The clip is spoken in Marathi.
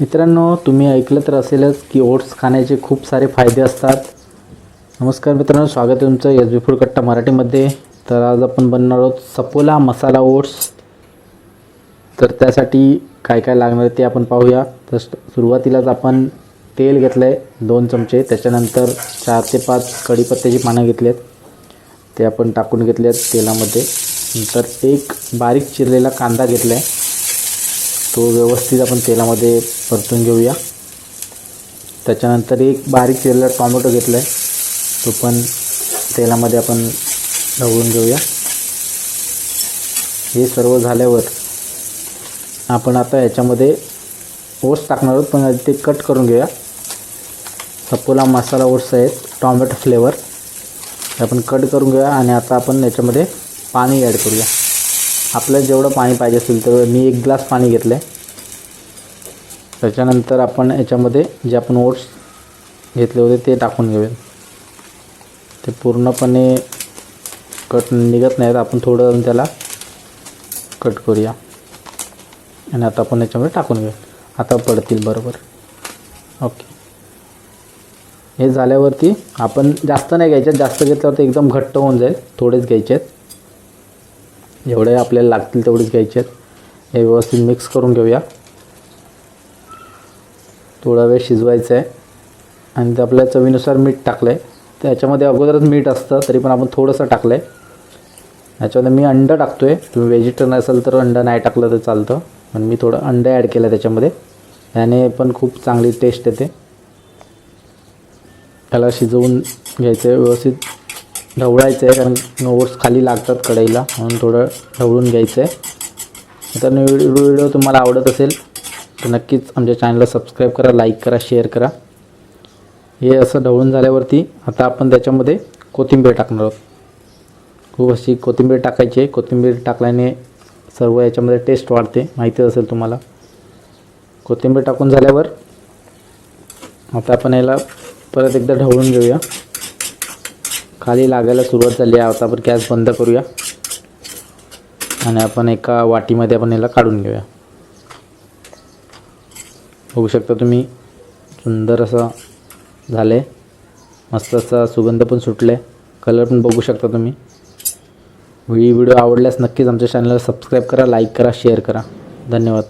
मित्रांनो तुम्ही ऐकलं तर असेलच की ओट्स खाण्याचे खूप सारे फायदे असतात. नमस्कार मित्रांनो स्वागत आहे तुमचं एस बी फूड कट्टा मराठीमध्ये. तर आज आपण बनणार आहोत सपोला मसाला ओट्स. तर त्यासाठी काय काय लागणार आहे ते आपण पाहूया. तर सुरुवातीलाच आपण तेल घेतलं आहे दोन चमचे. त्याच्यानंतर चार ते पाच कढीपत्त्याची पानं घेतली आहेत ते आपण टाकून घेतले आहेत तेलामध्ये. नंतर एक बारीक चिरलेला कांदा घेतला आहे तो व्यवस्थित आपण तेलामध्ये परतून घेऊया. त्याच्यानंतर एक बारीक चिरलेला टॉमॅटो घेतला आहे तो पण तेलामध्ये आपण ढवळून घेऊया. हे सर्व झाल्यावर आपण आता याच्यामध्ये ओट्स टाकणार आहोत पण ते कट करून घेऊया. सपोला मसाला ओट्स आहेत टॉमॅटो फ्लेवर. आपण कट करून घेऊया आणि आता आपण याच्यामध्ये पाणी ॲड करूया. आपल्याला जेवढं पाणी पाहिजे असेल तेवढं मी एक ग्लास पाणी घेतलं आहे त्याच्यानंतर आपण याच्यामध्ये जे आपण ओट्स घेतले होते ते टाकून घेऊया ते पूर्णपणे कट निघत नाहीत. आपण थोडं त्याला कट करूया. आणि आता आपण याच्यामध्ये टाकून घेऊया आता पडतील बरोबर. ओके. हे झाल्यावरती आपण जास्त नाही घ्यायच्यात जास्त घेतल्यावरती एकदम घट्ट होऊन जाईल. थोडेच घ्यायचे आहेत जेवढे आपल्याला लागतील तेवढेच घ्यायचे आहेत. हे व्यवस्थित मिक्स करून घेऊया. थोडा वेळ शिजवायचं आहे. आणि ते आपल्या चवीनुसार मीठ टाकलं आहे त्याच्यामध्ये अगोदरच मीठ असतं तरी पण आपण थोडंसं टाकलं आहे याच्यामध्ये मी अंडं टाकतो आहे तुम्ही व्हेजिटेरियन असाल तर अंडं नाही टाकलं तर चालतं. पण मी थोडं अंडं ॲड केलं त्याच्यामध्ये. त्याने पण खूप चांगली टेस्ट येते. त्याला शिजवून घ्यायचं आहे व्यवस्थित. ढवळायचं आहे कारण नोट्स खाली लागतात कढईला म्हणून थोडं ढवळून घ्यायचं आहे तर व्हिडिओ व्हिडिओ तुम्हाला आवडत असेल तर नक्कीच आमच्या चॅनलला सबस्क्राईब करा लाईक करा शेअर करा. हे असं ढवळून झाल्यावरती आता आपण त्याच्यामध्ये कोथिंबीर टाकणार आहोत. खूप अशी कोथिंबीर टाकायची आहे. कोथिंबीर टाकल्याने सर्व याच्यामध्ये टेस्ट वाढते माहिती असेल तुम्हाला. कोथिंबीर टाकून झाल्यावर आता आपण याला परत एकदा ढवळून घेऊया. खाली लागायला सुरुवात झाली आहे. आता आपण गॅस बंद करूया. आणि आपण एका वाटीमध्ये आपण याला काढून घेऊया. बघू शकता तुम्ही सुंदर असं झालं आहे मस्त असा सुगंध पण सुटले कलर पण बघू शकता तुम्ही. व्हिडिओ आवडल्यास नक्कीच आमच्या चॅनलला सबस्क्राईब करा लाईक करा शेअर करा. धन्यवाद.